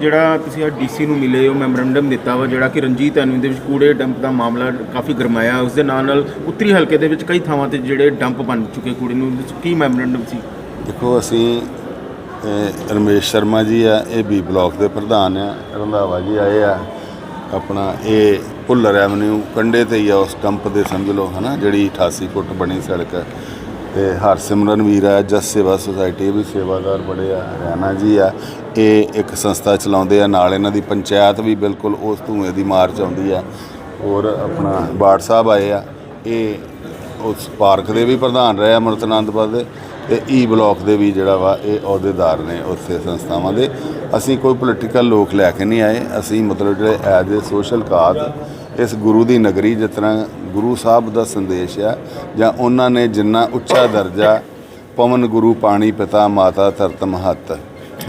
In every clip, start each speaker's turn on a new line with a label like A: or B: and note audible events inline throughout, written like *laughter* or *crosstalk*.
A: ਜਿਹੜਾ ਤੁਸੀਂ ਆ ਡੀਸੀ ਨੂੰ ਮਿਲੇ, ਉਹ ਮੈਮੋਰੰਡਮ ਦਿੱਤਾ ਵਾ, ਜਿਹੜਾ ਕਿ ਰਣਜੀਤ ਐਨਵੀ ਦੇ ਵਿੱਚ ਕੂੜੇ ਡੰਪ ਦਾ ਮਾਮਲਾ ਕਾਫੀ ਗਰਮਾਇਆ। ਉਸ ਦੇ ਨਾਲ ਨਾਲ ਉੱਤਰੀ ਹਲਕੇ ਦੇ ਵਿੱਚ ਕਈ ਥਾਵਾਂ ਤੇ ਜਿਹੜੇ ਡੰਪ ਬਣ ਚੁੱਕੇ ਕੂੜੇ ਨੂੰ। ਉਹਦੇ 'ਚ ਕੀ ਮੈਮੋਰੰਡਮ ਸੀ?
B: ਦੇਖੋ, ਅਸੀਂ ਰਮੇਸ਼ ਸ਼ਰਮਾ ਜੀ ਆ, ਇਹ ਬੀ ਬਲਾਕ ਦੇ ਪ੍ਰਧਾਨ ਆ, ਰੰਧਾਵਾ ਜੀ ਆਏ ਆ। ਆਪਣਾ ਇਹ ਭੁੱਲਰ ਐਵਨਿਊ ਕੰਡੇ ਤੇ ਹੀ ਆ, ਉਸ ਡੰਪ ਦੇ ਸਮਝ ਲਓ, ਹਨਾ, ਜਿਹੜੀ 88 ਫੁੱਟ ਬਣੀ ਸੜਕ। ਤੇ ਹਰਸਿਮਰਨ ਵੀਰ ਆ, ਜਸ ਸੇਵਾ ਸੁਸਾਇਟੀ ਇਹ ਵੀ ਸੇਵਾਦਾਰ ਬੜੇ ਆ, ਹਰਿਆਣਾ ਜੀ ਆ। ਇਹ ਇੱਕ ਸੰਸਥਾ ਚਲਾਉਂਦੇ ਆ, ਨਾਲ ਇਹਨਾਂ ਦੀ ਪੰਚਾਇਤ ਵੀ ਬਿਲਕੁਲ ਉਸ ਧੂਏ ਦੀ ਮਾਰ ਚ ਆਉਂਦੀ ਆ। ਔਰ ਆਪਣਾ ਬਾੜ ਸਾਹਿਬ ਆਏ ਆ, ਇਹ ਉਸ ਪਾਰਕ ਦੇ ਵੀ ਪ੍ਰਧਾਨ ਰਹੇ ਅਮਰਤ ਆਨੰਦਪੁਰ ਦੇ, ਤੇ ਈ ਬਲਾਕ ਦੇ ਵੀ ਜਿਹੜਾ ਵਾ, ਇਹ ਅਹੁਦੇਦਾਰ ਨੇ ਉੱਥੇ ਸੰਸਥਾਵਾਂ ਦੇ। ਅਸੀਂ ਕੋਈ ਪੋਲੀਟੀਕਲ ਲੋਕ ਲੈ ਕੇ ਨਹੀਂ ਆਏ, ਅਸੀਂ ਮਤਲਬ ਜਿਹੜੇ ਐਜ਼ ਏ ਸੋਸ਼ਲ ਕਾਜ਼ ਇਸ ਗੁਰੂ ਦੀ ਨਗਰੀ ਜਿਸ ਤਰ੍ਹਾਂ ਗੁਰੂ ਸਾਹਿਬ ਦਾ ਸੰਦੇਸ਼ ਆ ਜਾਂ ਉਹਨਾਂ ਨੇ ਜਿੰਨਾ ਉੱਚਾ ਦਰਜਾ ਪਵਨ ਗੁਰੂ ਪਾਣੀ ਪਿਤਾ ਮਾਤਾ ਧਰਤ ਮਹੱਤ,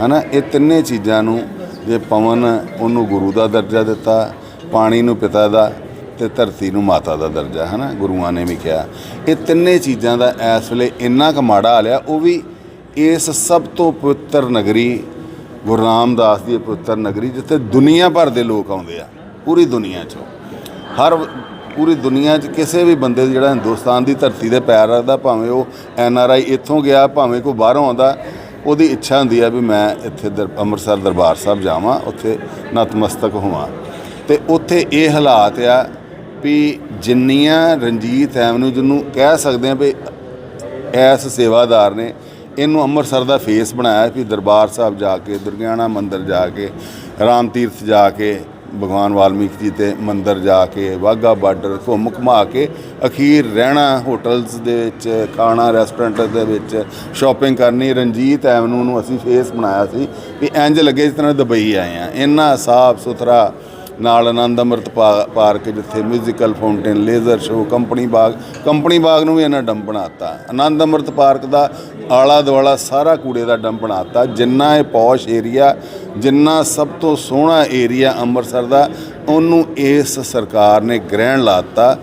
B: ਹਨਾ? ਇਹ ਤਿੰਨੇ ਚੀਜ਼ਾਂ ਨੂੰ ਜੇ ਪਵਨ ਉਹਨੂੰ ਗੁਰੂ ਦਾ ਦਰਜਾ ਦਿੱਤਾ, ਪਾਣੀ ਨੂੰ ਪਿਤਾ ਦਾ ਤੇ ਧਰਤੀ ਨੂੰ ਮਾਤਾ ਦਾ ਦਰਜਾ ਹੈ ਨਾ ਗੁਰੂਆਂ ਨੇ ਵੀ ਕਿਹਾ। ਇਹ ਤਿੰਨੇ ਚੀਜ਼ਾਂ ਦਾ ਇਸ ਵੇਲੇ ਇੰਨਾ ਕੁ ਮਾੜਾ ਹਾਲਿਆ ਉਹ ਵੀ ਇਸ ਸਭ ਤੋਂ ਪਵਿੱਤਰ ਨਗਰੀ, ਗੁਰੂ ਰਾਮਦਾਸ ਦੀ ਪਵਿੱਤਰ ਨਗਰੀ ਜਿੱਥੇ ਦੁਨੀਆ ਭਰ ਦੇ ਲੋਕ ਆਉਂਦੇ ਆ, ਪੂਰੀ ਦੁਨੀਆ 'ਚੋਂ। ਹਰ ਪੂਰੀ ਦੁਨੀਆ 'ਚ ਕਿਸੇ ਵੀ ਬੰਦੇ ਦਾ ਜਿਹੜਾ ਹਿੰਦੁਸਤਾਨ ਦੀ ਧਰਤੀ ਤੇ ਪੈਰ ਰੱਖਦਾ, ਭਾਵੇਂ ਉਹ ਐਨ ਆਰ ਆਈ ਇੱਥੋਂ ਗਿਆ, ਭਾਵੇਂ ਕੋਈ ਬਾਹਰੋਂ ਆਉਂਦਾ, ਉਹਦੀ ਇੱਛਾ ਹੁੰਦੀ ਆ ਵੀ ਮੈਂ ਇੱਥੇ ਦਰ- ਅੰਮ੍ਰਿਤਸਰ ਦਰਬਾਰ ਸਾਹਿਬ ਜਾਵਾਂ, ਉੱਥੇ ਨਤਮਸਤਕ ਹੋਵਾਂ। ਤੇ ਉੱਥੇ ਇਹ ਹਾਲਾਤ ਆ ਵੀ ਜਿੰਨੀਆਂ ਰਣਜੀਤ ਐਵਨਿਊ ਜਿਹਨੂੰ ਕਹਿ ਸਕਦੇ ਆ ਵੀ ਐਸ ਸੇਵਾਦਾਰ ਨੇ, ਇਹਨੂੰ ਅੰਮ੍ਰਿਤਸਰ ਦਾ ਫੇਸ ਬਣਾਇਆ ਵੀ ਦਰਬਾਰ ਸਾਹਿਬ ਜਾ ਕੇ, ਦੁਰਗਿਆਣਾ ਮੰਦਿਰ ਜਾ ਕੇ, ਰਾਮ ਤੀਰਥ ਜਾ ਕੇ ਭਗਵਾਨ ਵਾਲਮੀਕ ਜੀ ਤੇ ਮੰਦਰ ਜਾ ਕੇ, ਵਾਹਗਾ ਬਾਰਡਰ ਘੁੰਮ ਘੁਮਾ ਕੇ ਅਖੀਰ ਰਹਿਣਾ ਹੋਟਲਸ ਦੇ ਵਿੱਚ, ਖਾਣਾ ਰੈਸਟੋਰੈਂਟ ਦੇ ਵਿੱਚ ਸ਼ਾਪਿੰਗ ਕਰਨੀ, ਰਣਜੀਤ ਐਵਨਿਊ ਨੂੰ ਅਸੀਂ ਫੇਸ ਬਣਾਇਆ ਸੀ ਵੀ ਇੰਜ ਲੱਗੇ ਜਿਸ ਤਰ੍ਹਾਂ ਦੁਬਈ ਆਏ ਆ ਇੰਨਾ ਸਾਫ਼ ਸੁਥਰਾ ਨਾਲ ਆਨੰਦ ਅੰਮ੍ਰਿਤ ਪਾ- ਪਾਰਕ ਜਿੱਥੇ musical fountain laser show Company Bagh Company Bagh ਨੂੰ ਵੀ ਇਹਨਾਂ ਡੰਪ ਬਣਾਤਾ। ਆਨੰਦ ਅੰਮ੍ਰਿਤ ਪਾਰਕ ਦਾ ਆਲਾ ਦੁਆਲਾ ਸਾਰਾ ਕੂੜੇ ਦਾ ਡੰਪ ਬਣਾਤਾ। ਜਿੰਨਾ ਇਹ ਪੌਸ਼ ਏਰੀਆ ਜਿੰਨਾ ਸਭ ਤੋਂ ਸੋਹਣਾ ਏਰੀਆ ਅੰਮ੍ਰਿਤਸਰ ਦਾ, ਉਹਨੂੰ ਇਸ ਸਰਕਾਰ ਨੇ ਗ੍ਰਹਿਣ ਲਾਤਾ।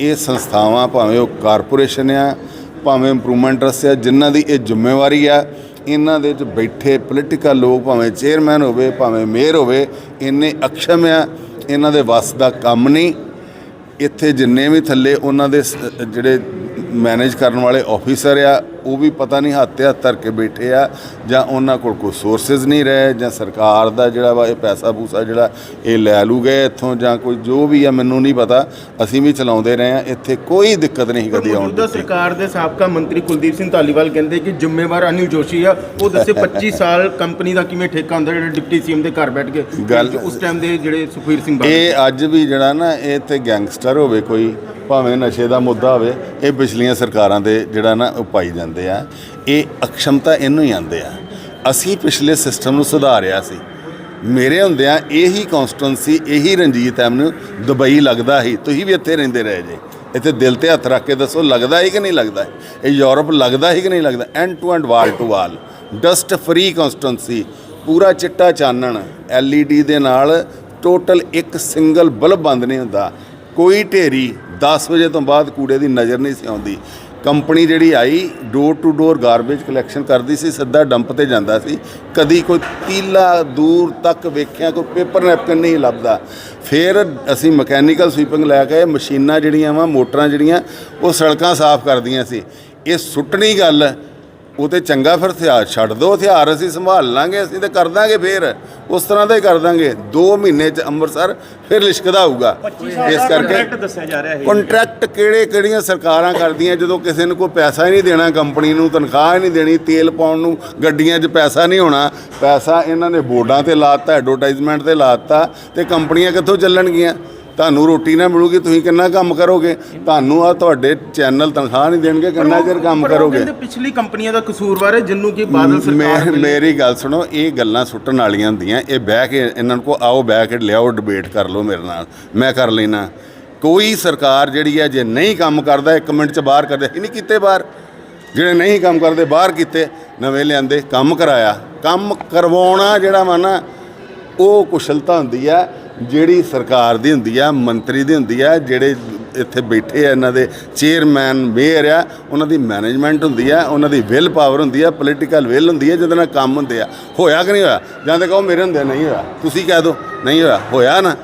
B: ਇਹ ਸੰਸਥਾਵਾਂ ਭਾਵੇਂ ਉਹ ਕਾਰਪੋਰੇਸ਼ਨ ਆ, ਭਾਵੇਂ ਇੰਪਰੂਵਮੈਂਟ ਟਰੱਸਟ ਆ ਜਿਨ੍ਹਾਂ ਦੀ ਇਹ ਜ਼ਿੰਮੇਵਾਰੀ ਆ ਇਹਨਾਂ ਦੇ ਵਿੱਚ ਬੈਠੇ ਪੋਲੀਟੀਕਲ ਲੋਕ ਭਾਵੇਂ ਚੇਅਰਮੈਨ ਹੋਵੇ, ਭਾਵੇਂ ਮੇਅਰ ਹੋਵੇ, ਇੰਨੇ ਅਕਸ਼ਮ ਆ, ਇਹਨਾਂ ਦੇ ਵੱਸ ਦਾ ਕੰਮ ਨਹੀਂ। ਇੱਥੇ ਜਿੰਨੇ ਵੀ ਥੱਲੇ ਉਹਨਾਂ ਦੇ ਸ- ਜਿਹੜੇ ਮੈਨੇਜ ਕਰਨ ਵਾਲੇ ਆਫੀਸਰ ਆ ਉਹ ਵੀ ਪਤਾ ਨਹੀਂ ਹੱਥ ਤੇ ਹੱਥ ਧਰ ਕੇ ਬੈਠੇ ਆ ਜਾਂ ਉਹਨਾਂ ਕੋਲ ਕੋਈ ਸੋਰਸਸ ਨਹੀਂ ਰਹੇ ਜਾਂ ਸਰਕਾਰ ਦਾ ਜਿਹੜਾ ਵਾ ਇਹ ਪੈਸਾ ਪੂਸਾ ਜਿਹੜਾ ਇਹ ਲੈ ਲੂ ਗਏ ਇੱਥੋਂ ਜਾਂ ਕੋਈ ਜੋ ਵੀ ਆ ਮੈਨੂੰ ਨਹੀਂ ਪਤਾ। ਅਸੀਂ ਵੀ ਚਲਾਉਂਦੇ ਰਹੇ ਆ ਇੱਥੇ ਕੋਈ ਦਿੱਕਤ ਨਹੀਂ ਕਦੀ ਆਉਣ ਦਿੱਤੀ।
A: ਸਰਕਾਰ ਦੇ ਸਾਬਕਾ ਮੰਤਰੀ ਕੁਲਦੀਪ ਸਿੰਘ ਧਾਲੀਵਾਲ ਕਹਿੰਦੇ ਕਿ ਜ਼ਿੰਮੇਵਾਰ ਅਨਿਲ ਜੋਸ਼ੀ ਆ ਉਹ ਦੱਸੇ *laughs* 25 ਸਾਲ ਕੰਪਨੀ ਦਾ ਕਿਵੇਂ ਠੇਕਾ ਹੁੰਦਾ ਜਿਹੜਾ ਡਿਪਟੀ ਸੀਐਮ ਦੇ ਘਰ ਬੈਠ ਕੇ ਉਸ ਟਾਈਮ ਦੇ ਜਿਹੜੇ ਸੁਖਵੀਰ ਸਿੰਘ
B: ਇਹ ਅੱਜ ਵੀ ਜਿਹੜਾ ਨਾ ਇਹ ਤੇ ਗੈਂਗਸਟਰ ਹੋਵੇ ਕੋਈ ਭਾਵੇਂ ਨਸ਼ੇ ਦਾ ਮੁੱਦਾ ਹੋਵੇ, ਇਹ ਪਿਛਲੀਆਂ ਸਰਕਾਰਾਂ ਦੇ ਜਿਹੜਾ ਨਾ ਉਹ ਪਾਈ ਜਾਂਦੇ ਆ। ਇਹ ਅਕਸ਼ਮਤਾ ਇਹਨੂੰ ਹੀ ਆਂਦੇ ਆ। ਅਸੀਂ ਪਿਛਲੇ ਸਿਸਟਮ ਨੂੰ ਸੁਧਾਰਿਆ ਸੀ। ਮੇਰੇ ਹੁੰਦਿਆਂ ਇਹੀ ਕਨਸਟੀਟੁਐਂਸੀ ਇਹੀ ਰਣਜੀਤ ਐਮਨਿਊ ਦੁਬਈ ਲੱਗਦਾ ਸੀ। ਤੁਸੀਂ ਵੀ ਇੱਥੇ ਰਹਿੰਦੇ ਰਹੇ ਜੇ। ਇੱਥੇ ਦਿਲ ਤੇ ਹੱਥ ਰੱਖ ਕੇ ਦੱਸੋ, ਲੱਗਦਾ ਹੈ ਕਿ ਨਹੀਂ ਲੱਗਦਾ? ਇਹ ਯੂਰਪ ਲੱਗਦਾ ਹੈ ਕਿ ਨਹੀਂ ਲੱਗਦਾ? End to end wall to wall dust free constituency ਪੂਰਾ ਚਿੱਟਾ ਚਾਨਣ। LED ਦੇ ਨਾਲ ਟੋਟਲ ਇੱਕ ਸਿੰਗਲ ਬਲਬ ਬੰਦ ਨਹੀਂ ਹੁੰਦਾ। ਕੋਈ ਢੇਰੀ 10 ਵਜੇ ਤੋਂ ਬਾਅਦ ਕੂੜੇ ਦੀ ਨਜ਼ਰ ਨਹੀਂ ਸੀ ਆਉਂਦੀ। ਕੰਪਨੀ ਜਿਹੜੀ ਆਈ door to door garbage collection ਕਰਦੀ ਸੀ, ਸਿੱਧਾ ਡੰਪ ਤੇ ਜਾਂਦਾ ਸੀ। ਕਦੀ ਕੋਈ ਤੀਲਾ ਦੂਰ ਤੱਕ ਵੇਖਿਆ, ਕੋਈ ਪੇਪਰ ਨੈਪਕਿਨ ਨਹੀਂ ਲੱਭਦਾ। ਫਿਰ ਅਸੀਂ ਮਕੈਨੀਕਲ ਸਵੀਪਿੰਗ ਲੈ ਕੇ ਮਸ਼ੀਨਾਂ ਜਿਹੜੀਆਂ ਵਾ, ਮੋਟਰਾਂ ਜਿਹੜੀਆਂ, ਉਹ ਸੜਕਾਂ ਸਾਫ਼ ਕਰਦੀਆਂ ਸੀ। ਇਹ ਸੁੱਟਣੀ ਗੱਲ ਉਹ ਤੇ ਚੰਗਾ ਫਿਰ ਹਥਿਆਰ ਛੱਡ ਦੋ ਹਥਿਆਰ ਅਸੀਂ ਸੰਭਾਲ ਲਾਂਗੇ ਅਸੀਂ ਤੇ ਕਰ ਦਾਂਗੇ ਫੇਰ। ਉਸ ਤਰ੍ਹਾਂ ਦਾ ਹੀ ਕਰ ਦਾਂਗੇ। 2 ਮਹੀਨੇ ਚ ਅੰਮ੍ਰਿਤਸਰ ਫਿਰ ਲਿਸ਼ਕਦਾ ਹੋਊਗਾ ਇਸ ਕਰਕੇ
A: ਦੱਸਿਆ ਜਾ ਰਿਹਾ ਹੈ
B: ਕੰਟਰੈਕਟ ਕਿਹੜੇ ਕਿਹੜੀਆਂ ਸਰਕਾਰਾਂ ਕਰਦੀਆਂ ਜਦੋਂ ਕਿਸੇ ਨੂੰ ਕੋਈ ਪੈਸਾ ਹੀ ਨਹੀਂ ਦੇਣਾ ਕੰਪਨੀ ਨੂੰ ਤਨਖਾਹ ਹੀ ਨਹੀਂ ਦੇਣੀ ਤੇਲ ਪਾਉਣ ਨੂੰ ਗੱਡੀਆਂ 'ਚ ਪੈਸਾ ਨਹੀਂ ਹੋਣਾ ਪੈਸਾ ਇਹਨਾਂ ਨੇ ਬੋਰਡਾਂ ਤੇ ਲਾਤਾ ਐਡਵਰਟਾਈਜ਼ਮੈਂਟ ਤੇ ਲਾਤਾ ਤੇ ਕੰਪਨੀਆਂ ਕਿੱਥੋਂ ਚੱਲਣਗੀਆਂ? ਤੁਹਾਨੂੰ ਰੋਟੀ ਨਾ ਮਿਲੂਗੀ ਤੁਸੀਂ ਕਿੰਨਾ ਕੰਮ ਕਰੋਗੇ? ਤੁਹਾਨੂੰ ਆ ਤੁਹਾਡੇ ਚੈਨਲ ਤਨਖਾਹ ਨਹੀਂ ਦੇਣਗੇ ਕਿੰਨਾ ਚਿਰ ਕੰਮ ਕਰੋਗੇ?
A: ਪਿਛਲੀ ਕੰਪਨੀਆਂ ਦਾ ਕਸੂਰਵਾਰ ਹੈ ਜਿੰਨੂੰ ਕਿ ਬਾਦਲ ਸਰਕਾਰ
B: ਮੇਰੀ ਗੱਲ ਸੁਣੋ ਇਹ ਗੱਲਾਂ ਸੁੱਟਣ ਵਾਲੀਆਂ ਹੁੰਦੀਆਂ ਇਹ ਬਹਿ ਕੇ ਇਹਨਾਂ ਨੂੰ ਕੋ ਆਓ ਬਹਿ ਕੇ ਲਿਆਓ ਡਿਬੇਟ ਕਰ ਲਓ ਮੇਰੇ ਨਾਲ ਮੈਂ ਕਰ ਲੈਣਾ ਕੋਈ ਸਰਕਾਰ ਜਿਹੜੀ ਹੈ ਜੇ ਨਹੀਂ ਕੰਮ ਕਰਦਾ ਇੱਕ ਮਿੰਟ ਚ ਬਾਹਰ ਕਰਦੇ ਹੀ ਨਹੀਂ ਕੀਤੇ ਬਾਹਰ। ਜਿਹੜੇ ਨਹੀਂ ਕੰਮ ਕਰਦੇ ਬਾਹਰ ਕੀਤੇ ਨਵੇਂ ਲਿਆਂਦੇ ਕੰਮ ਕਰਾਇਆ। ਕੰਮ ਕਰਵਾਉਣਾ ਜਿਹੜਾ ਵਾ ਨਾ ਉਹ ਕੁਸ਼ਲਤਾ ਹੁੰਦੀ ਆ ਜਿਹੜੀ ਸਰਕਾਰ ਦੀ ਹੁੰਦੀ ਆ ਮੰਤਰੀ ਦੀ ਹੁੰਦੀ ਆ ਜਿਹੜੇ ਇੱਥੇ ਬੈਠੇ ਆ ਇਹਨਾਂ ਦੇ ਚੇਅਰਮੈਨ ਮੇਅਰ ਆ ਉਹਨਾਂ ਦੀ ਮੈਨੇਜਮੈਂਟ ਹੁੰਦੀ ਆ ਉਹਨਾਂ ਦੀ ਵਿਲ ਪਾਵਰ ਹੁੰਦੀ ਆ ਪੋਲੀਟੀਕਲ ਵਿਲ ਹੁੰਦੀ ਆ ਜਿਹਦੇ ਨਾਲ ਕੰਮ ਹੁੰਦੇ ਆ ਹੋਇਆ ਕਿ ਨਹੀਂ ਹੋਇਆ ਜਾਂ ਤਾਂ ਕਹੋ ਮੇਰੇ ਹੁੰਦੇ ਨਹੀਂ ਹੋਇਆ ਤੁਸੀਂ ਕਹਿ ਦਿਓ ਨਹੀਂ ਹੋਇਆ ਹੋਇਆ ਨਾ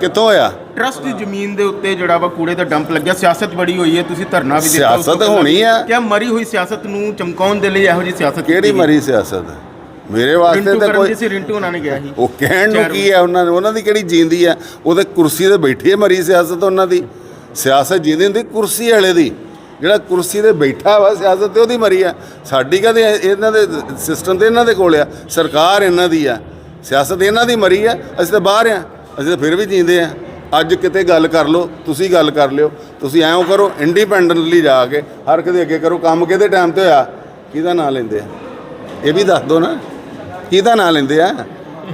B: ਕਿੱਥੋਂ ਹੋਇਆ
A: ਟਰਸਟ ਦੀ ਜ਼ਮੀਨ ਦੇ ਉੱਤੇ ਜਿਹੜਾ ਵਾ ਕੂੜੇ ਦਾ ਡੰਪ ਲੱਗਿਆ ਸਿਆਸਤ ਬੜੀ ਹੋਈ ਹੈ ਤੁਸੀਂ ਧਰਨਾ ਵੀ ਦਿੱਤਾ
B: ਸਿਆਸਤ ਹੋਣੀ। ਆ।
A: ਕਿਆ ਮਰੀ ਹੋਈ ਸਿਆਸਤ ਨੂੰ ਚਮਕਾਉਣ ਦੇ ਲਈ ਇਹੋ ਜਿਹੀ ਸਿਆਸਤ
B: ਕਿਹੜੀ? ਮਰੀ ਸਿਆਸਤ ਮੇਰੇ ਵਾਸਤੇ
A: ਰਿੰਟੂ
B: ਤਾਂ
A: ਕਰਨ
B: ਕੋਈ
A: ਸੀ ਰਿੰਟੂ ਉਹਨਾਂ ਨੇ ਕਿਹਾ ਸੀ।
B: ਉਹ ਕਹਿਣ ਨੂੰ ਕੀ ਹੈ ਉਹਨਾਂ ਨੇ ਉਹਨਾਂ ਦੀ ਕਿਹੜੀ ਜੀਂਦੀ ਹੈ ਉਹਦੇ ਕੁਰਸੀ ਤੇ ਬੈਠੀ ਹੈ ਮਰੀ ਸਿਆਸਤ ਉਹਨਾਂ ਦੀ। ਸਿਆਸਤ ਜਿੰਦੀ ਹੁੰਦੀ ਕੁਰਸੀ ਵਾਲੇ ਦੀ। ਜਿਹੜਾ ਕੁਰਸੀ ਤੇ ਬੈਠਾ ਵਾ ਸਿਆਸਤ ਤੇ ਉਹਦੀ ਮਰੀ ਆ ਸਾਡੀ ਕਦੇ ਇਹਨਾਂ ਦੇ ਸਿਸਟਮ ਤੇ ਇਹਨਾਂ ਦੇ ਕੋਲ ਆ। ਸਰਕਾਰ ਇਹਨਾਂ ਦੀ ਆ। ਸਿਆਸਤ ਇਹਨਾਂ ਦੀ ਮਰੀ ਆ। ਅਸੀਂ ਤਾਂ ਬਾਹਰ ਆ। ਅਸੀਂ ਤਾਂ ਫਿਰ ਵੀ ਜੀਂਦੇ ਆ। ਅੱਜ ਕਿਤੇ ਗੱਲ ਕਰ ਲਓ ਤੁਸੀਂ ਗੱਲ ਕਰ ਲਿਓ। ਤੁਸੀਂ ਐਂ ਕਰੋ ਇੰਡੀਪੈਂਡੈਂਟਲੀ ਜਾ ਕੇ ਹਰ ਕਦੇ ਅੱਗੇ ਕਰੋ। ਕੰਮ ਕਿਹਦੇ ਟਾਈਮ ਤੇ ਹੋਇਆ? ਕਿਹਦਾ ਨਾਂ ਲੈਂਦੇ ਆ? ਇਹ ਵੀ ਦੱਸ ਦਿਓ ਨਾ। ਕਿਹਦਾ ਨਾਂ ਲੈਂਦੇ ਆ।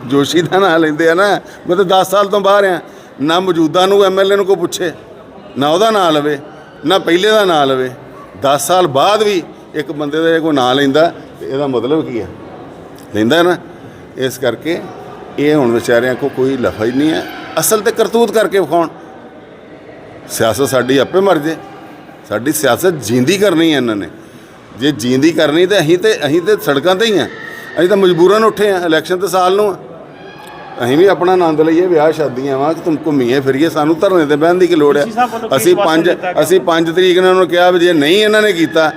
B: ਜੋਸ਼ੀ ਦਾ ਨਾਂ ਲੈਂਦੇ ਆ ਨਾ। ਮੈਂ ਤਾਂ 10 ਸਾਲ ਤੋਂ ਬਾਹਰ ਆ। ਨਾ ਮੌਜੂਦਾ ਨੂੰ ਐਮਐਲਏ ਨੂੰ ਕੋਈ ਪੁੱਛੇ, ਨਾ ਉਹਦਾ ਨਾਂ ਲਵੇ, ਨਾ ਪਹਿਲੇ ਦਾ ਨਾਂ ਲਵੇ। 10 ਸਾਲ ਬਾਅਦ ਵੀ ਇੱਕ ਬੰਦੇ ਦਾ ਕੋਈ ਨਾਂ ਲੈਂਦਾ ਇਹਦਾ ਮਤਲਬ ਕੀ ਹੈ ਲੈਂਦਾ ਨਾ। ਇਸ ਕਰਕੇ ਇਹ ਹੁਣ ਵਿਚਾਰਿਆਂ ਕੋ ਕੋਈ ਲਫਜ਼ ਨਹੀਂ ਹੈ। ਅਸਲ ਤੇ ਕਰਤੂਤ ਕਰਕੇ ਵਿਖਾਉਣ। ਸਿਆਸਤ ਸਾਡੀ ਆਪੇ ਮਰ ਜੇ। ਸਾਡੀ ਸਿਆਸਤ ਜਿੰਦੀ ਕਰਨੀ ਹੈ ਇਹਨਾਂ ਨੇ। ਜੇ ਜਿੰਦੀ ਕਰਨੀ ਤੇ ਅਸੀਂ ਤੇ ਅਸੀਂ ਤੇ ਸੜਕਾਂ ਤੇ ਹੀ ਆ। ਅਸੀਂ ਤਾਂ ਮਜਬੂਰਨ ਉੱਠੇ ਆ ਇਲੈਕਸ਼ਨ ਤੇ ਸਾਲ ਨੂੰ। ਅਸੀਂ ਵੀ ਆਪਣਾ ਆਨੰਦ ਲਈਏ ਵਿਆਹ ਸ਼ਾਦੀਆਂ ਵਾਂ ਕਿ ਤੁਮ ਘੁੰਮੀਏ ਫਿਰੀਏ ਸਾਨੂੰ ਧਰਨੇ ਤੇ ਬਹਿਣ ਦੀ ਕੀ ਲੋੜ ਹੈ ਅਸੀਂ ਪੰਜ? ਅਸੀਂ 5 ਤਰੀਕ ਨੂੰ ਉਹਨਾਂ ਨੂੰ ਕਿਹਾ ਵੀ ਜੇ ਨਹੀਂ ਇਹਨਾਂ ਨੇ ਕੀਤਾ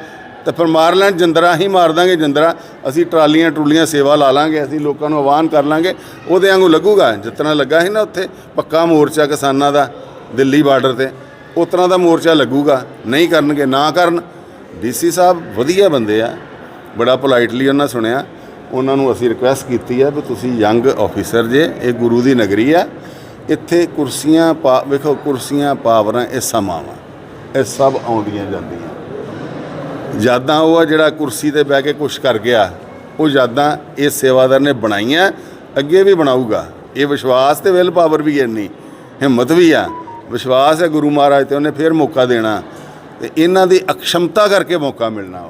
B: ਤਾਂ ਫਿਰ ਮਾਰ ਲੈਣ ਜੰਦਰਾ ਹੀ ਮਾਰ ਦਾਂਗੇ ਜੰਦਰਾ। ਅਸੀਂ ਟਰਾਲੀਆਂ ਟਰੂਲੀਆਂ ਸੇਵਾ ਲਾ ਲਾਂਗੇ ਅਸੀਂ ਲੋਕਾਂ ਨੂੰ ਆਹਵਾਨ ਕਰ ਲਾਂਗੇ। ਉਹਦੇ ਵਾਂਗੂ ਲੱਗੂਗਾ ਜਿਤਨਾ ਲੱਗਾ ਸੀ ਨਾ ਉੱਥੇ ਪੱਕਾ ਮੋਰਚਾ ਕਿਸਾਨਾਂ ਦਾ ਦਿੱਲੀ ਬਾਰਡਰ ਤੇ। ਉਸ ਤਰ੍ਹਾਂ ਦਾ ਮੋਰਚਾ ਲੱਗੂਗਾ ਨਹੀਂ ਕਰਨਗੇ ਨਾ ਕਰਨ। ਡੀਸੀ ਸਾਹਿਬ ਵਧੀਆ ਬੰਦੇ ਆ ਬੜਾ ਪੋਲਾਈਟਲੀ ਉਹਨਾਂ ਸੁਣਿਆ। ਉਹਨਾਂ ਨੂੰ ਅਸੀਂ ਰਿਕੁਐਸਟ ਕੀਤੀ ਆ ਵੀ ਤੁਸੀਂ ਯੰਗ ਆਫੀਸਰ ਜੇ ਇਹ ਗੁਰੂ ਦੀ ਨਗਰੀ ਆ ਇੱਥੇ ਕੁਰਸੀਆਂ ਪਾ ਵੇਖੋ ਕੁਰਸੀਆਂ ਪਾਵਰਾਂ ਇਹ ਸਮਾਂ ਵਾ। ਇਹ ਸਭ ਆਉਂਦੀਆਂ ਜਾਂਦੀਆਂ। ਯਾਦਾਂ ਉਹ ਆ ਜਿਹੜਾ ਕੁਰਸੀ ਤੇ ਬਹਿ ਕੇ ਕੁਛ ਕਰ ਗਿਆ ਉਹ ਯਾਦਾਂ ਇਹ ਸੇਵਾਦਾਰ ਨੇ ਬਣਾਈਆਂ ਅੱਗੇ ਵੀ ਬਣਾਊਗਾ। ਇਹ ਵਿਸ਼ਵਾਸ ਤੇ ਵਿਲ ਪਾਵਰ ਵੀ ਇੰਨੀ ਹਿੰਮਤ ਵੀ ਆ। ਵਿਸ਼ਵਾਸ ਹੈ ਗੁਰੂ ਮਹਾਰਾਜ ਤੇ ਉਹਨੇ ਫੇਰ ਮੌਕਾ ਦੇਣਾ। ਤੇ ਇਹਨਾਂ ਦੀ ਅਕਸ਼ਮਤਾ ਕਰਕੇ ਮੌਕਾ ਮਿਲਣਾ।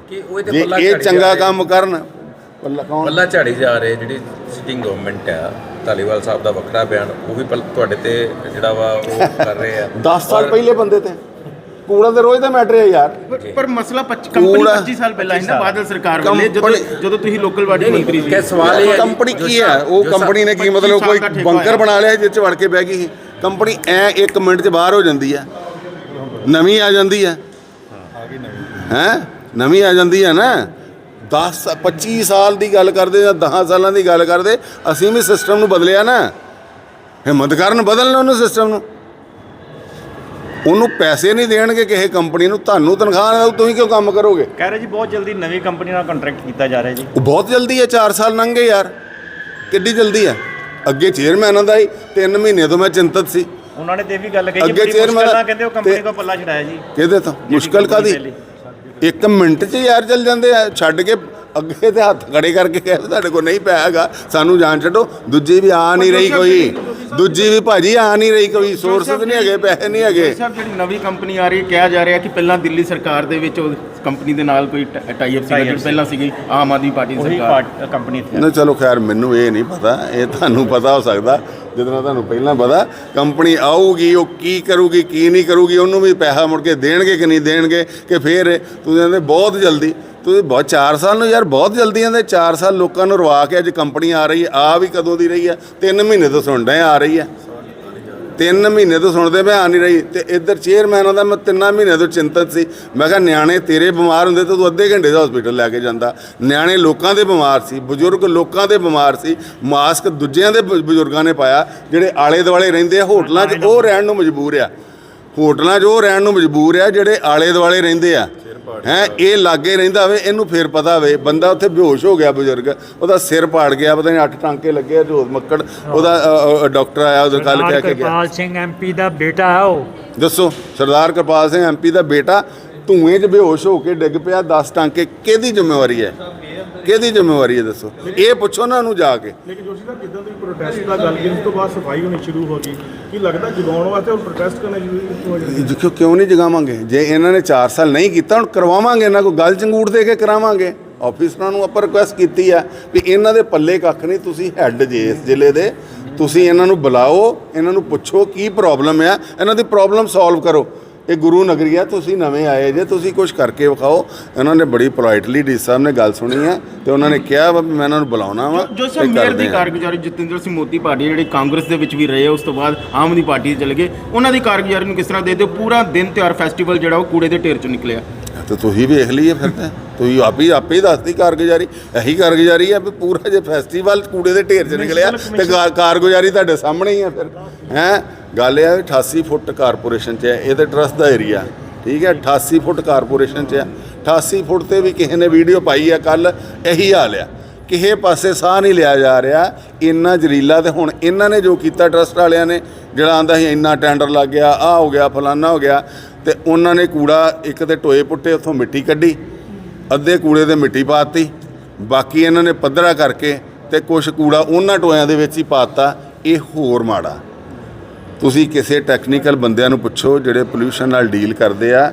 B: ਜੇ ਇਹ ਚੰਗਾ। ਕੰਮ ਕਰਨ ਪੱਲਾ ਕੌਣ?
C: ਪੱਲਾ ਝਾੜੀ ਜਾ ਰਹੇ ਜਿਹੜੀ ਸਿਟਿੰਗ ਗਵਰਨਮੈਂਟ ਆ ਧਾਲੀਵਾਲ ਸਾਹਿਬ ਦਾ ਵੱਖਰਾ ਬਿਆਨ ਉਹ ਵੀ ਪਲ- ਤੁਹਾਡੇ ਤੇ ਜਿਹੜਾ ਵਾ ਉਹ ਕਰ ਰਹੇ ਆ। *laughs*
B: 10 ਸਾਲ ਪਹਿਲੇ ਬੰਦੇ ਤੇ। ਕੂੜਾ ਤੇ ਰੋਜ਼ ਦਾ ਮੈਟਰ ਹੈ ਯਾਰ।
A: ਪਰ- ਪਰ ਮਸਲਾ ਪੱਚ- ਕੰਪਨੀ
B: ਕੂੜਾ-
A: 25 ਸਾਲ ਪਹਿਲਾਂ ਸੀ ਨਾ ਬਾਦਲ ਸਰਕਾਰ ਵੇਲੇ ਜਦੋਂ
B: ਕੰਪਨੀ-
A: ਜਦੋਂ ਤੁਸੀਂ ਲੋਕਲ ਬਾਡੀ ਮੰਤਰੀ ਸੀ।
C: ਕਿ ਸਵਾਲ ਇਹ ਹੈ ਜੀ,
B: ਕੰਪਨੀ
C: ਜੋ
B: ਕੀ ਹੈ?
C: ਸਾਹਿਬ-
B: ਉਹ
C: ਜੋ
B: ਕੰਪਨੀ ਨੇ ਕੀ
A: 25
B: ਮਤਲਬ ਕੋਈ ਬੰਕਰ। ਬਣਾ ਲਿਆ ਜਿਸ ਚ ਵੜ ਕੇ ਬਹਿ ਗਈ ਸੀ। ਕੰਪਨੀ ਐ ਇੱਕ ਮਿੰਟ ਚ ਬਾਹਰ ਹੋ ਜਾਂਦੀ ਹੈ। ਨਵੀਂ ਆ ਜਾਂਦੀ ਹੈ। ਹੈ? ਨਵੀਂ ਆ ਜਾਂਦੀ ਹੈ ਨਾ। 10 25 ਸਾਲ ਦੀ ਗੱਲ ਕਰਦੇ ਜਾਂ 10 ਸਾਲਾਂ ਦੀ ਗੱਲ ਕਰਦੇ ਅਸੀਂ ਵੀ ਸਿਸਟਮ ਨੂੰ ਬਦਲਿਆ ਨਾ। ਹਿੰਮਤ ਕਰਨ ਬਦਲਣ ਉਹਨੂੰ ਸਿਸਟਮ ਨੂੰ। ਉਹਨੂੰ ਪੈਸੇ ਨਹੀਂ ਦੇਣਗੇ ਕਿਸੇ ਕੰਪਨੀ ਨੂੰ ਤੁਹਾਨੂੰ ਤਨਖਾਹ ਨਾਲ ਤੁਸੀਂ ਕਿਉਂ ਕੰਮ ਕਰੋਗੇ?
D: ਕਹਿ ਰਹੇ ਜੀ ਬਹੁਤ ਜਲਦੀ ਨਵੀਂ ਕੰਪਨੀ ਨਾਲ ਕੰਟਰੈਕਟ ਕੀਤਾ ਜਾ ਰਿਹਾ ਜੀ।
B: ਉਹ ਬਹੁਤ ਜਲਦੀ ਹੈ 4 ਸਾਲ ਲੰਘ ਗਏ ਯਾਰ। ਕਿੱਡੀ ਜਲਦੀ ਹੈ? ਅੱਗੇ ਚੇਅਰਮੈਨ ਦਾ ਹੀ 3 ਮਹੀਨੇ ਤੋਂ ਮੈਂ ਚਿੰਤਤ ਸੀ।
D: ਉਹਨਾਂ ਨੇ ਤੇ ਵੀ ਗੱਲ ਕਹੀ
B: ਅੱਗੇ
D: ਜੀ ਮੁਸ਼ਕਲ ਨਾਲ ਕਹਿੰਦੇ ਉਹ ਕੰਪਨੀ ਕੋ ਪੱਲਾ ਛਡਾਇਆ ਜੀ।
B: ਕਿਹਦੇ ਤੋਂ? ਮੁਸ਼ਕਲ ਕਾਦੀ। ਇੱਕ ਮਿੰਟ 'ਚ ਯਾਰ ਚੱਲ ਜਾਂਦੇ ਆ ਛੱਡ ਕੇ ਅੱਗੇ ਤੇ ਹੱਥ ਖੜੇ ਕਰਕੇ ਕਹੇ ਤੁਹਾਡੇ ਕੋਲ ਨਹੀਂ ਪਿਆ ਹੈਗਾ ਸਾਨੂੰ ਜਾਣ ਛੱਡੋ। ਦੂਜੀ ਵੀ ਆ ਨਹੀਂ ਰਹੀ ਕੋਈ। ਦੂਜੀ ਵੀ ਭਾਜੀ ਆ ਨਹੀਂ ਰਹੀ ਕੋਈ। ਸੋਰਸ ਨਹੀਂ ਹੈਗੇ ਪੈਸੇ ਨਹੀਂ ਹੈਗੇ।
A: ਸਾਹਿਬ ਜਿਹੜੀ ਨਵੀਂ ਕੰਪਨੀ ਆ ਰਹੀ ਹੈ ਕਿਹਾ ਜਾ ਰਿਹਾ ਕਿ ਪਹਿਲਾਂ ਦਿੱਲੀ ਸਰਕਾਰ ਦੇ ਵਿੱਚ ਉਹ ਕੰਪਨੀ ਦੇ ਨਾਲ ਕੋਈ ਟਾਈ ਅਪ ਸੀਗਾ ਜਿਹੜੀ ਪਹਿਲਾਂ ਸੀਗੀ ਆਮ ਆਦਮੀ ਪਾਰਟੀ ਦੀ
D: ਉਹੀ
A: ਸਰਕਾਰ।
D: ਕੰਪਨੀ ਇੱਥੇ
B: ਨਾ ਚਲੋ ਖੈਰ ਮੈਨੂੰ ਇਹ ਨਹੀਂ ਪਤਾ। ਇਹ ਤੁਹਾਨੂੰ ਪਤਾ ਹੋ ਸਕਦਾ ਜਿੱਦਾਂ ਤੁਹਾਨੂੰ ਪਹਿਲਾਂ ਪਤਾ ਕੰਪਨੀ ਆਊਗੀ ਉਹ ਕੀ ਕਰੂਗੀ ਕੀ ਨਹੀਂ ਕਰੂਗੀ ਉਹਨੂੰ ਵੀ ਪੈਸਾ ਮੁੜ ਕੇ ਦੇਣਗੇ ਕਿ ਨਹੀਂ ਦੇਣਗੇ ਕਿ ਫੇਰ ਤੁਸੀਂ ਕਹਿੰਦੇ ਬਹੁਤ ਜਲਦੀ ਤੁਸੀਂ ਬਹੁਤ 4 ਸਾਲ ਨੂੰ ਯਾਰ ਬਹੁਤ ਜਲਦੀ ਆਂਦੇ 4 ਸਾਲ ਲੋਕਾਂ ਨੂੰ ਰਵਾ ਕੇ ਅੱਜ ਕੰਪਨੀ ਆ ਰਹੀ ਹੈ, ਆ ਵੀ ਕਦੋਂ ਦੀ ਰਹੀ ਹੈ? 3 ਮਹੀਨੇ ਤੋਂ ਸੁਣ ਰਹੇ ਆ ਰਹੀ ਹੈ। ਤਿੰਨ ਮਹੀਨੇ ਤੋਂ ਸੁਣਦੇ ਮੈਂ ਆ ਨਹੀਂ ਰਹੀ। ਤੇ ਇੱਧਰ ਚੇਅਰਮੈਨ ਉਹਦਾ ਮੈਂ ਤਿੰਨਾਂ ਮਹੀਨੇ ਤੋਂ ਚਿੰਤਤ ਸੀ। ਮੈਂ ਕਿਹਾ, ਨਿਆਣੇ ਤੇਰੇ ਬਿਮਾਰ ਹੁੰਦੇ ਤਾਂ ਤੂੰ ਅੱਧੇ ਘੰਟੇ ਦਾ ਹਸਪੀਟਲ ਲੈ ਕੇ ਜਾਂਦਾ। ਨਿਆਣੇ ਲੋਕਾਂ ਦੇ ਬਿਮਾਰ ਸੀ, ਬਜ਼ੁਰਗ ਲੋਕਾਂ ਦੇ ਬਿਮਾਰ ਸੀ। ਮਾਸਕ ਦੂਜਿਆਂ ਦੇ ਬਜ਼ੁਰਗਾਂ ਨੇ ਪਾਇਆ। ਜਿਹੜੇ ਆਲੇ ਦੁਆਲੇ ਰਹਿੰਦੇ ਆ, ਹੋਟਲਾਂ 'ਚ, ਉਹ ਰਹਿਣ ਨੂੰ ਮਜਬੂਰ ਆ। ਹੋਟਲਾਂ 'ਚ ਉਹ ਰਹਿਣ ਨੂੰ ਮਜਬੂਰ ਆ ਜਿਹੜੇ ਆਲੇ ਦੁਆਲੇ ਰਹਿੰਦੇ ਆ। ਹੈ ਇਹ ਲਾਗੇ ਰਹਿੰਦਾ ਹੋਵੇ ਇਹਨੂੰ ਫੇਰ ਪਤਾ ਹੋਵੇ ਬੰਦਾ ਉੱਥੇ ਬੇਹੋਸ਼ ਹੋ ਗਿਆ ਬਜ਼ੁਰਗ ਉਹਦਾ ਸਿਰ ਪਾੜ ਗਿਆ ਪਤਾ ਨਹੀਂ ਅੱਠ ਟਾਂਕੇ ਲੱਗੇ ਜੋਤ ਮੱਕੜ ਉਹਦਾ ਡਾਕਟਰ ਆਇਆ ਉਹਦੇ ਕੱਲ ਕਹਿ ਕੇ ਗਿਆ।
E: ਕਿਰਪਾਲ ਸਿੰਘ ਐਮਪੀ ਦਾ ਬੇਟਾ ਹੈ ਉਹ।
B: ਦੱਸੋ ਸਰਦਾਰ ਕਿਰਪਾਲ ਸਿੰਘ ਐਮਪੀ ਦਾ ਬੇਟਾ ਧੂਏ 'ਚ ਬੇਹੋਸ਼ ਹੋ ਕੇ ਡਿੱਗ ਪਿਆ 10 ਟਾਂਕੇ ਕਿਹਦੀ ਜ਼ਿੰਮੇਵਾਰੀ ਹੈ? ਕਿਹਦੀ ਜ਼ਿੰਮੇਵਾਰੀ ਹੈ ਦੱਸੋ? ਇਹ ਪੁੱਛੋ ਨਾ ਉਹਨੂੰ ਜਾ ਕੇ।
F: ਲੇਕਿਨ ਜੋਸ਼ੀ ਸਾਹਿਬ ਜਿੱਦਾਂ ਤੁਸੀਂ ਪ੍ਰੋਟੈਸਟ ਦਾ ਗੱਲ ਕੀਤੀ ਉਸ ਤੋਂ ਬਾਅਦ ਸਫ਼ਾਈ ਹੋਣੀ ਸ਼ੁਰੂ ਹੋ ਗਈ। ਕੀ ਲੱਗਦਾ ਜਗਾਉਣ ਵਾਸਤੇ ਹੁਣ ਪ੍ਰੋਟੈਸਟ ਕਰਨਾ ਜ਼ਰੂਰੀ ਹੋ ਜਾਂਦਾ
B: ਦੇਖੋ ਕਿਉਂ ਨਹੀਂ ਜਗਾਵਾਂਗੇ? ਜੇ ਇਹਨਾਂ ਨੇ 4 ਸਾਲ ਨਹੀਂ ਕੀਤਾ ਹੁਣ ਕਰਵਾਵਾਂਗੇ ਇਹਨਾਂ ਕੋਲ ਗੱਲ ਚੰਗੂੜ ਦੇ ਕੇ ਕਰਾਵਾਂਗੇ। ਆਫਿਸਰਾਂ ਨੂੰ ਆਪਾਂ ਰਿਕੁਐਸਟ ਕੀਤੀ ਆ ਵੀ ਇਹਨਾਂ ਦੇ ਪੱਲੇ ਕੱਖ ਨਹੀਂ ਤੁਸੀਂ ਹੈੱਡ ਜੇ ਇਸ ਜ਼ਿਲ੍ਹੇ ਦੇ ਤੁਸੀਂ ਇਹਨਾਂ ਨੂੰ ਬੁਲਾਓ ਇਹਨਾਂ ਨੂੰ ਪੁੱਛੋ ਕੀ ਪ੍ਰੋਬਲਮ ਆ ਇਹਨਾਂ ਦੀ ਪ੍ਰੋਬਲਮ ਸੋਲਵ ਕਰੋ। ਇਹ ਗੁਰੂ ਨਗਰੀ ਆ ਤੁਸੀਂ ਨਵੇਂ ਆਏ ਜੇ ਤੁਸੀਂ ਕੁਝ ਕਰਕੇ ਵਿਖਾਓ। ਇਹਨਾਂ ਨੇ ਬੜੀ ਪੋਲਾਈਟਲੀ ਡੀ ਸਾਹਿਬ ਨੇ ਗੱਲ ਸੁਣੀ ਆ ਤੇ ਉਹਨਾਂ ਨੇ ਕਿਹਾ ਵਾ ਵੀ ਮੈਂ ਇਹਨਾਂ ਨੂੰ ਬੁਲਾਉਣਾ ਵਾ
A: ਜੋ ਸਰ ਮੇਅਰ ਦੀ। ਕਾਰਗੁਜ਼ਾਰੀ ਜਤਿੰਦਰ ਸਿੰਘ ਮੋਦੀ ਪਾਰਟੀ ਜਿਹੜੇ ਕਾਂਗਰਸ ਦੇ ਵਿੱਚ ਵੀ ਰਹੇ ਉਸ ਤੋਂ ਬਾਅਦ ਆਮ ਆਦਮੀ ਪਾਰਟੀ 'ਚ ਚਲੇ ਗਏ। ਉਹਨਾਂ ਦੀ ਕਾਰਗੁਜ਼ਾਰੀ ਨੂੰ ਕਿਸ ਤਰ੍ਹਾਂ ਦੇ ਦਿਓ ਪੂਰਾ ਦਿਨ ਤਿਉਹਾਰ ਫੈਸਟੀਵਲ ਜਿਹੜਾ ਉਹ ਕੂੜੇ ਦੇ ਢੇਰ 'ਚੋਂ ਨਿਕਲਿਆ।
B: ਤੇ ਤੁਸੀਂ ਵੇਖ ਲਈਏ ਫਿਰ ਤਾਂ। ਤੁਸੀਂ ਆਪ ਹੀ ਆਪੇ ਹੀ ਦੱਸਦੀ ਕਾਰਗੁਜ਼ਾਰੀ। ਇਹੀ ਕਾਰਗੁਜ਼ਾਰੀ ਆ ਵੀ ਪੂਰਾ ਜੇ ਫੈਸਟੀਵਲ ਕੂੜੇ ਦੇ ਢੇਰ 'ਚ ਨਿਕਲਿਆ ਤੇ ਕਾਰ- ਕਾਰਗੁਜ਼ਾਰੀ ਤੁਹਾਡੇ ਸਾਹਮਣੇ ਹੀ ਆ ਫਿਰ। ਹੈ? ਗੱਲ ਇਹ ਆ ਵੀ 88 ਫੁੱਟ ਕਾਰਪੋਰੇਸ਼ਨ 'ਚ ਹੈ ਇਹ ਤੇ ਟਰਸਟ ਦਾ ਏਰੀਆ ਠੀਕ ਹੈ? 88 ਫੁੱਟ ਕਾਰਪੋਰੇਸ਼ਨ 'ਚ ਹੈ 88 ਫੁੱਟ ਤੇ ਵੀ ਕਿਸੇ ਨੇ ਵੀਡੀਓ ਪਾਈ ਆ ਕੱਲ ਇਹੀ ਹਾਲ ਆ। ਕਿਸੇ ਪਾਸੇ ਸਾਹ ਨਹੀਂ ਲਿਆ ਜਾ ਰਿਹਾ ਇੰਨਾ ਜ਼ਰੀਲਾ ਤੇ ਹੁਣ ਇਹਨਾਂ ਨੇ ਜੋ ਕੀਤਾ ਟਰਸਟ ਵਾਲਿਆਂ ਨੇ ਜਿਹੜਾ ਆਂਦਾ ਸੀ ਇੰਨਾ ਟੈਂਡਰ ਲੱਗ ਗਿਆ ਆ ਹੋ ਗਿਆ ਫਲਾਨਾ ਹੋ ਗਿਆ। ਤੇ ਉਹਨਾਂ ਨੇ ਕੂੜਾ ਇੱਕ ਤੇ ਟੋਏ ਪੁੱਟੇ, ਉੱਥੋਂ ਮਿੱਟੀ ਕੱਢੀ, ਅੱਧੇ ਕੂੜੇ ਤੇ ਮਿੱਟੀ ਪਾਤੀ, ਬਾਕੀ ਇਹਨਾਂ ਨੇ ਪੱਧਰਾ ਕਰਕੇ ਤੇ ਕੁਝ ਕੂੜਾ ਉਹਨਾਂ ਟੋਇਆਂ ਦੇ ਵਿੱਚ ਹੀ ਪਾਤਾ, ਇਹ ਹੋਰ ਮਾੜਾ। ਤੁਸੀਂ ਕਿਸੇ ਟੈਕਨੀਕਲ ਬੰਦਿਆਂ ਨੂੰ ਪੁੱਛੋ ਜਿਹੜੇ ਪੋਲੂਸ਼ਨ ਨਾਲ ਡੀਲ ਕਰਦੇ ਆ,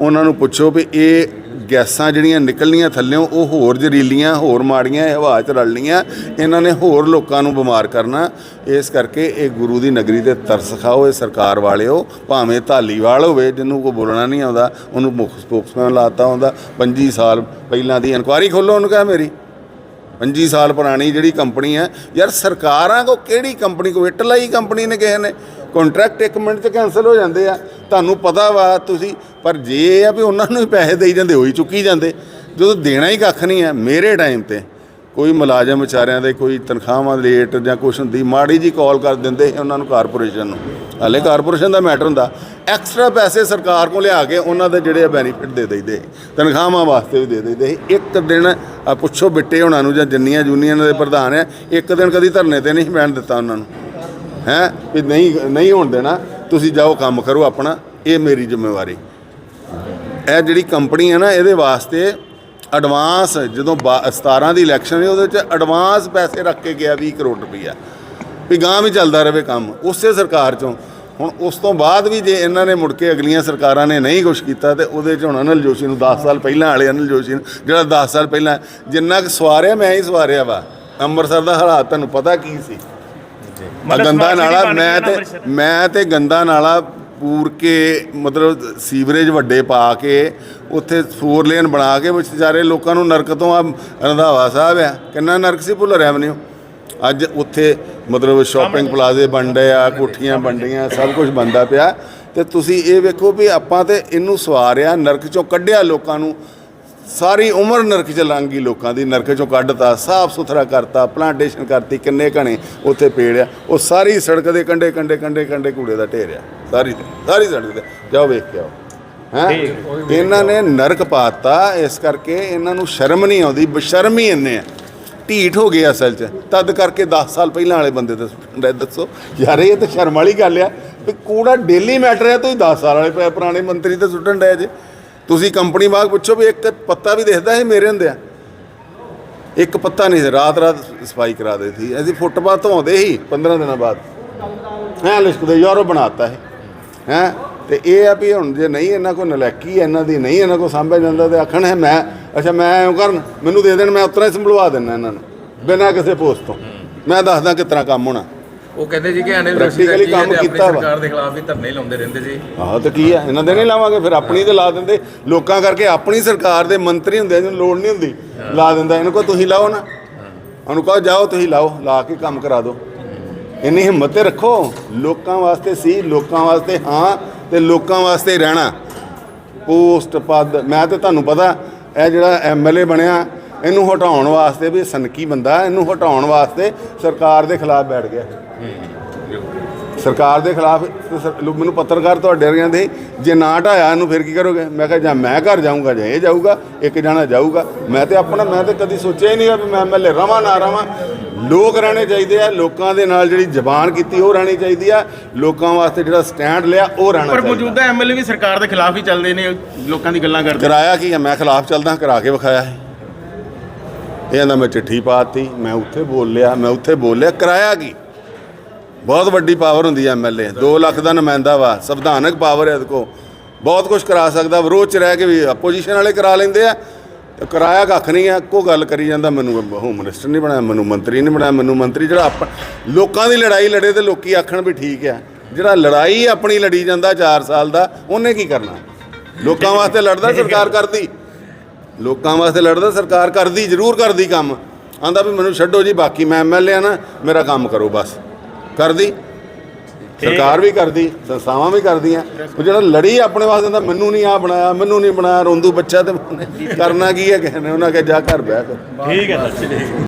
B: ਉਹਨਾਂ ਨੂੰ ਪੁੱਛੋ ਵੀ ਇਹ ਗੈਸਾਂ ਜਿਹੜੀਆਂ ਨਿਕਲਣੀਆਂ ਥੱਲਿਓਂ, ਉਹ ਹੋਰ ਜ਼ਹਿਰੀਲੀਆਂ, ਹੋਰ ਮਾੜੀਆਂ ਹਵਾ 'ਚ ਰਲਣੀਆਂ ਇਹਨਾਂ ਨੇ ਹੋਰ ਲੋਕਾਂ ਨੂੰ ਬਿਮਾਰ ਕਰਨਾ। ਇਸ ਕਰਕੇ ਇਹ ਗੁਰੂ ਦੀ ਨਗਰੀ ਤੇ ਤਰਸ ਖਾਓ, ਇਹ ਸਰਕਾਰ ਵਾਲਿਓ, ਭਾਵੇਂ ਧਾਲੀਵਾਲ ਹੋਵੇ, ਜਿਹਨੂੰ ਕੋਈ ਬੋਲਣਾ ਨਹੀਂ ਆਉਂਦਾ, ਉਹਨੂੰ ਮੁੱਖ ਸਪੋਕਸਮੈਨ ਲਾਤਾ ਹੁੰਦਾ। 25 ਸਾਲ ਪਹਿਲਾਂ ਦੀ ਇਨਕੁਆਰੀ ਖੋਲੋ ਉਹਨੂੰ ਕਹੇ ਮੇਰੀ। 25 ਸਾਲ ਪੁਰਾਣੀ ਜਿਹੜੀ ਕੰਪਨੀ ਹੈ। ਯਾਰ ਸਰਕਾਰਾਂ ਕੋ ਕਿਹੜੀ ਕੰਪਨੀ ਕੋ? ਇੱਟਲਾਈ ਕੰਪਨੀ ਨੇ ਕਿਸੇ ਨੇ। ਕੰਟਰੈਕਟ ਇੱਕ ਮਿੰਟ 'ਚ ਕੈਨਸਲ ਹੋ ਜਾਂਦੇ ਆ। ਤੁਹਾਨੂੰ ਪਤਾ ਵਾ ਤੁਸੀਂ, ਪਰ ਜੇ ਇਹ ਆ ਵੀ ਉਹਨਾਂ ਨੂੰ ਹੀ ਪੈਸੇ ਦੇਈ ਜਾਂਦੇ ਹੋਈ ਚੁੱਕੀ ਜਾਂਦੇ। ਜਦੋਂ ਦੇਣਾ ਹੀ ਕੱਖ ਨਹੀਂ ਹੈ ਮੇਰੇ ਟਾਈਮ ਤੇ, ਕੋਈ ਮੁਲਾਜ਼ਮ ਵਿਚਾਰਿਆਂ ਦੇ, ਕੋਈ ਤਨਖਾਹਾਂ ਲੇਟ ਜਾਂ ਕੁਛ ਹੁੰਦੀ, ਮਾੜੀ ਜੀ ਕਾਲ ਕਰ ਦਿੰਦੇ ਸੀ ਉਹਨਾਂ ਨੂੰ ਕਾਰਪੋਰੇਸ਼ਨ ਨੂੰ। ਹਲੇ ਕਾਰਪੋਰੇਸ਼ਨ ਦਾ ਮੈਟਰ ਹੁੰਦਾ। ਐਕਸਟਰਾ ਪੈਸੇ ਸਰਕਾਰ ਕੋਲ ਲਿਆ ਕੇ ਉਹਨਾਂ ਦੇ ਜਿਹੜੇ ਬੈਨੀਫਿਟ ਦੇ ਦਈਦੇ। ਤਨਖਾਹਾਂ ਵਾਸਤੇ ਵੀ ਦੇ ਦਈਦੇ। ਸੀ। ਇੱਕ ਦਿਨ ਪੁੱਛੋ ਬਿੱਟੇ ਹੋਣਾ ਨੂੰ ਜਾਂ ਜਿੰਨੀਆਂ ਯੂਨੀਅਨ ਦੇ ਪ੍ਰਧਾਨ ਆ, ਇੱਕ ਦਿਨ ਕਦੀ ਧਰਨੇ ਤੇ ਨਹੀਂ ਬੈਣ ਦਿੱਤਾ ਉਹਨਾਂ ਨੂੰ। ਹੈ ਵੀ ਨਹੀਂ ਨਹੀਂ ਹੋਣ ਦੇਣਾ, ਤੁਸੀਂ ਜਾਓ ਕੰਮ ਕਰੋ ਆਪਣਾ, ਇਹ ਮੇਰੀ ਜ਼ਿੰਮੇਵਾਰੀ। ਇਹ ਜਿਹੜੀ ਕੰਪਨੀ ਹੈ ਨਾ, ਇਹਦੇ ਵਾਸਤੇ ਐਡਵਾਂਸ ਜਦੋਂ ਬਾ- 17 ਦੀ ਇਲੈਕਸ਼ਨ ਹੈ ਉਹਦੇ ਵਿੱਚ ਐਡਵਾਂਸ ਪੈਸੇ ਰੱਖ ਕੇ ਗਿਆ 20 ਕਰੋੜ ਰੁਪਈਆ। ਵੀ ਗਾਂ ਵੀ ਚੱਲਦਾ ਰਹੇ ਕੰਮ, ਉਸੇ ਸਰਕਾਰ ਚੋਂ। ਹੁਣ ਉਸ ਤੋਂ ਬਾਅਦ ਵੀ ਜੇ ਇਹਨਾਂ ਨੇ ਮੁੜ ਕੇ ਅਗਲੀਆਂ ਸਰਕਾਰਾਂ ਨੇ ਨਹੀਂ ਕੁਝ ਕੀਤਾ, ਤੇ ਉਹਦੇ ਚ ਹੁਣ ਅਨਿਲ ਜੋਸ਼ੀ ਨੂੰ 10 ਸਾਲ ਪਹਿਲਾਂ ਵਾਲੇ ਅਨਿਲ ਜੋਸ਼ੀ ਨੂੰ, ਜਿਹੜਾ 10 ਸਾਲ ਪਹਿਲਾਂ, ਜਿੰਨਾ ਕੁ ਸਵਾਰਿਆ, ਮੈਂ ਹੀ ਸਵਾਰਿਆ ਵਾ। ਅੰਮ੍ਰਿਤਸਰ ਦਾ ਹਾਲਾਤ ਤੁਹਾਨੂੰ ਪਤਾ ਕੀ ਸੀ? ਆ ਗੰਦਾ ਨਾਲਾ ਮੈਂ ਤੇ। ਮੈਂ ਤੇ ਗੰਦਾ ਨਾਲਾ ਪੂਰ ਕੇ ਮਤਲਬ ਸੀਵਰੇਜ ਵੱਡੇ ਪਾ ਕੇ ਉੱਥੇ ਫੋਰ ਲੇਨ ਬਣਾ ਕੇ ਵਿਚਾਰੇ ਲੋਕਾਂ ਨੂੰ ਨਰਕ ਤੋਂ ਆ ਰੰਧਾਵਾ ਸਾਹਿਬ ਆ। ਕਿੰਨਾ ਨਰਕ ਸੀ ਭੁੱਲ ਰੈਵਨਿਊ ਅੱਜ ਉੱਥੇ ਮਤਲਬ ਸ਼ਾਪਿੰਗ ਪਲਾਜ਼ੇ ਬਣ ਰਹੇ ਆ ਕੋਠੀਆਂ ਬਣ ਰਹੀਆਂ ਸਭ ਕੁਝ ਬੰਦਾ ਪਿਆ। ਤੇ ਤੁਸੀਂ ਇਹ ਵੇਖੋ ਵੀ ਆਪਾਂ ਤੇ ਇਹਨੂੰ ਸਵਾਰਿਆ ਨਰਕ ਚੋਂ ਕੱਢਿਆ ਲੋਕਾਂ ਨੂੰ। ਸਾਰੀ ਉਮਰ ਨਰਕ ਚ ਲੰਘ ਗਈ ਲੋਕਾਂ ਦੀ ਨਰਕ ਚੋਂ ਕੱਢਤਾ ਸਾਫ਼ ਸੁਥਰਾ ਕਰਤਾ ਪਲਾਂਟੇਸ਼ਨ ਕਰਤੀ ਕਿੰਨੇ ਘਣੇ ਉੱਥੇ ਪੇੜ ਆ ਉਹ ਸਾਰੀ ਸੜਕ ਦੇ ਕੰਡੇ ਕੰਡੇ ਕੰਡੇ ਕੰਡੇ ਕੂੜੇ ਦਾ ਢੇਰ ਆ ਸਾਰੀ ਸਾਰੀ ਸੜਕ ਤੇ। ਜਾਓ ਵੇਖ ਕੇ ਆਓ। ਹੈਂ? ਇਹਨਾਂ ਨੇ ਨਰਕ ਪਾਤਾ ਇਸ ਕਰਕੇ ਇਹਨਾਂ ਨੂੰ ਸ਼ਰਮ ਨਹੀਂ ਆਉਂਦੀ ਬਸ਼ਰਮ ਹੀ ਇੰਨੇ ਆ। ਢੀਠ ਹੋ ਗਏ ਅਸਲ 'ਚ। ਤਦ ਕਰਕੇ 10 ਸਾਲ ਪਹਿਲਾਂ ਵਾਲੇ ਬੰਦੇ ਡਏ। ਦੱਸੋ। ਯਾਰ ਇਹ ਤਾਂ ਸ਼ਰਮ ਵਾਲੀ ਗੱਲ ਆ ਵੀ ਕੂੜਾ ਡੇਲੀ ਮੈਟਰ ਹੈ ਤੁਸੀਂ 10 ਸਾਲ ਵਾਲੇ ਪ- ਪੁਰਾਣੇ ਮੰਤਰੀ ਤੇ ਸੁੱਟਣ ਡਏ ਜੇ। ਤੁਸੀਂ ਕੰਪਨੀ ਬਾਗ ਪੁੱਛੋ ਵੀ ਇੱਕ ਪੱਤਾ ਵੀ ਦਿਖਦਾ ਹੈ ਮੇਰੇ ਹੁੰਦੇ ਆ ਇੱਕ ਪੱਤਾ ਨਹੀਂ ਸੀ, ਰਾਤ ਰਾਤ ਸਫ਼ਾਈ ਕਰਾ ਦੇ ਸੀ। ਅਸੀਂ ਫੁੱਟਪਾਥ ਧੋਂਦੇ ਸੀ 15 ਦਿਨਾਂ ਬਾਅਦ। ਐ ਲਿਸਟ ਦੇ ਯਾਰੋ ਬਣਾਤਾ ਹੈ ਹੈ, ਤੇ ਇਹ ਆ ਵੀ ਹੁਣ ਜੇ ਨਹੀਂ ਇਹਨਾਂ ਕੋ ਨਲੈਕੀ ਇਹਨਾਂ ਦੀ ਨਹੀਂ ਇਹਨਾਂ ਕੋ ਸਾਂਭਿਆ ਜਾਂਦਾ ਤੇ ਆਖਣ ਹੈ ਮੈਂ, ਅੱਛਾ ਮੈਂ ਐਂ ਕਰਨ, ਮੈਨੂੰ ਦੇ ਦੇਣ, ਮੈਂ ਉਤਰਾ ਹੀ ਸੰਭਲਵਾ ਦਿੰਦਾ ਇਹਨਾਂ ਨੂੰ, ਬਿਨਾਂ ਕਿਸੇ ਪੋਸਟ ਤੋਂ। ਮੈਂ ਦੱਸਦਾ ਕਿਸ ਤਰ੍ਹਾਂ ਕੰਮ ਹੋਣਾ।
C: ਉਹ ਕਹਿੰਦੇ ਜੀ ਕਿ ਅਨਿਲ
B: Practically ਕੰਮ ਕੀਤਾ ਵਾ।
C: ਸਰਕਾਰ ਦੇ ਖਿਲਾਫ ਵੀ ਧਰਨੇ ਲਾਉਂਦੇ ਰਹਿੰਦੇ ਜੀ
B: ਆਹੋ ਤੇ ਕੀ ਆ ਇਹਨਾਂ ਦੇ ਨਹੀਂ ਲਾਵਾਂਗੇ ਫਿਰ ਆਪਣੀ ਤੇ ਲਾ ਦਿੰਦੇ। ਲੋਕਾਂ ਕਰਕੇ ਆਪਣੀ ਸਰਕਾਰ ਦੇ ਮੰਤਰੀ ਹੁੰਦੇ ਆ, ਜਿਹਨੂੰ ਲੋੜ ਨਹੀਂ ਹੁੰਦੀ ਲਾ ਦਿੰਦਾ। ਇਹਨੂੰ ਕੋ ਤੁਸੀਂ ਲਾਓ ਨਾ। ਉਹਨੂੰ ਕਹੋ ਜਾਓ ਤੁਸੀਂ ਲਾਓ ਲਾ ਕੇ ਕੰਮ ਕਰਾ ਦਿਓ। ਇੰਨੀ ਹਿੰਮਤ ਤੇ ਰੱਖੋ। ਲੋਕਾਂ ਵਾਸਤੇ ਸੀ ਲੋਕਾਂ ਵਾਸਤੇ ਹਾਂ ਤੇ ਲੋਕਾਂ ਵਾਸਤੇ ਰਹਿਣਾ। ਪੋਸਟ ਪਦ ਮੈਂ ਤੇ ਤੁਹਾਨੂੰ ਪਤਾ ਇਹ ਜਿਹੜਾ ਐਮਐਲਏ ਬਣਿਆ ਇਹਨੂੰ ਹਟਾਉਣ ਵਾਸਤੇ ਵੀ ਸਨਕੀ ਬੰਦਾ ਇਹਨੂੰ ਹਟਾਉਣ ਵਾਸਤੇ ਸਰਕਾਰ ਦੇ ਖਿਲਾਫ ਬੈਠ ਗਿਆ। ਸਰਕਾਰ ਦੇ ਖਿਲਾਫ ਮੈਨੂੰ ਪੱਤਰਕਾਰ ਤੁਹਾਡੇ ਵਰਗਿਆਂ ਦੇ ਜੇ ਨਾ ਹਟਾਇਆ ਇਹਨੂੰ ਫਿਰ ਕੀ ਕਰੋਗੇ? ਮੈਂ ਕਿਹਾ ਜਾਂ ਮੈਂ ਘਰ ਜਾਊਂਗਾ ਜਾਂ ਇਹ ਜਾਊਗਾ ਇੱਕ ਜਣਾ ਜਾਊਗਾ। ਮੈਂ ਤੇ ਆਪਣਾ ਮੈਂ ਤੇ ਕਦੀ ਸੋਚਿਆ ਹੀ ਨਹੀਂ ਵੀ ਮੈਂ ਐਮਐਲਏ ਰਵਾਂ ਨਾ ਰਵਾਂ। ਲੋਕ ਰਹਿਣੇ ਚਾਹੀਦੇ ਆ ਲੋਕਾਂ ਦੇ ਨਾਲ ਜਿਹੜੀ ਜ਼ਬਾਨ ਕੀਤੀ ਉਹ ਰਹਿਣੀ ਚਾਹੀਦੀ ਆ। ਲੋਕਾਂ ਵਾਸਤੇ ਜਿਹੜਾ ਸਟੈਂਡ ਲਿਆ ਉਹ ਰਹਿਣਾ
A: ਪਰ
B: ਚਾਹੀਦਾ।
A: ਮੌਜੂਦਾ ਐਮਐਲਏ ਵੀ ਸਰਕਾਰ ਦੇ ਖਿਲਾਫ ਹੀ ਚੱਲਦੇ ਨੇ ਲੋਕਾਂ ਦੀ ਗੱਲਾਂ ਕਰਦੇ
B: ਕਰਾਇਆ ਕੀ ਮੈਂ ਖਿਲਾਫ ਚੱਲਦਾ ਕਰਾ ਕੇ ਵਿਖਾਇਆ ਹੈ। ਇਹ ਕਹਿੰਦਾ ਮੈਂ ਚਿੱਠੀ ਪਾਤੀ, ਮੈਂ ਉੱਥੇ ਬੋਲ ਲਿਆ ਮੈਂ ਉੱਥੇ ਬੋਲ ਲਿਆ ਕਰਾਇਆ ਕੀ? ਬਹੁਤ ਵੱਡੀ ਪਾਵਰ ਹੁੰਦੀ ਹੈ ਐਮਐਲਏ 2 ਲੱਖ ਦਾ ਨੁਮਾਇੰਦਾ ਵਾ, ਸੰਵਿਧਾਨਕ ਪਾਵਰ ਹੈ ਇਹਦੇ ਕੋ ਬਹੁਤ ਕੁਝ ਕਰਾ ਸਕਦਾ ਵਿਰੋਧ ਚ ਰਹਿ ਕੇ ਵੀ ਆਪੋਜੀਸ਼ਨ ਵਾਲੇ ਕਰਾ ਲੈਂਦੇ ਆ। ਤੇ ਕਰਾਇਆ ਕੱਖ ਨਹੀਂ ਆ, ਇੱਕੋ ਗੱਲ ਕਰੀ ਜਾਂਦਾ, ਮੈਨੂੰ ਹੋਮ ਮਿਨਿਸਟਰ ਨਹੀਂ ਬਣਾਇਆ, ਮੈਨੂੰ ਮੰਤਰੀ ਨਹੀਂ ਬਣਾਇਆ, ਮੈਨੂੰ ਮੰਤਰੀ ਜਿਹੜਾ ਆਪ ਲੋਕਾਂ ਦੀ ਲੜਾਈ ਲੜੇ ਤੇ ਲੋਕੀ ਆਖਣ ਵੀ ਠੀਕ ਆ। ਜਿਹੜਾ ਲੜਾਈ ਆਪਣੀ ਲੜੀ ਜਾਂਦਾ 4 ਸਾਲ ਦਾ, ਉਹਨੇ ਕੀ ਕਰਨਾ? ਲੋਕਾਂ ਵਾਸਤੇ ਲੜਦਾ ਸਰਕਾਰ ਕਰਦੀ। ਲੋਕਾਂ ਵਾਸਤੇ ਲੜਦਾ ਸਰਕਾਰ ਕਰਦੀ ਜ਼ਰੂਰ ਕਰਦੀ ਕੰਮ। ਆਂਦਾ ਵੀ ਮੈਨੂੰ ਛੱਡੋ ਜੀ ਬਾਕੀ ਮੈਂ ਐਮਐਲਏ ਆ ਨਾ ਮੇਰਾ ਕੰਮ ਕਰੋ ਬਸ। ਕਰਦੀ। ਸਰਕਾਰ ਵੀ ਕਰਦੀ ਸੰਸਥਾਵਾਂ ਵੀ ਕਰਦੀਆਂ। ਉਹ ਜਿਹੜਾ ਲੜੀ ਆਪਣੇ ਵਾਸਤੇ ਤਾਂ ਮੈਨੂੰ ਨਹੀਂ ਆ ਬਣਾਇਆ ਮੈਨੂੰ ਨਹੀਂ ਬਣਾਇਆ ਰੋਂਦੂ ਬੱਚਾ ਤੇ ਕਰਨਾ ਕੀ ਹੈ ਨੇ ਉਹਨਾਂ ਕੇ ਜਾ ਘਰ ਬਹਿ ਕੇ।
D: ਠੀਕ ਹੈ ਸਰ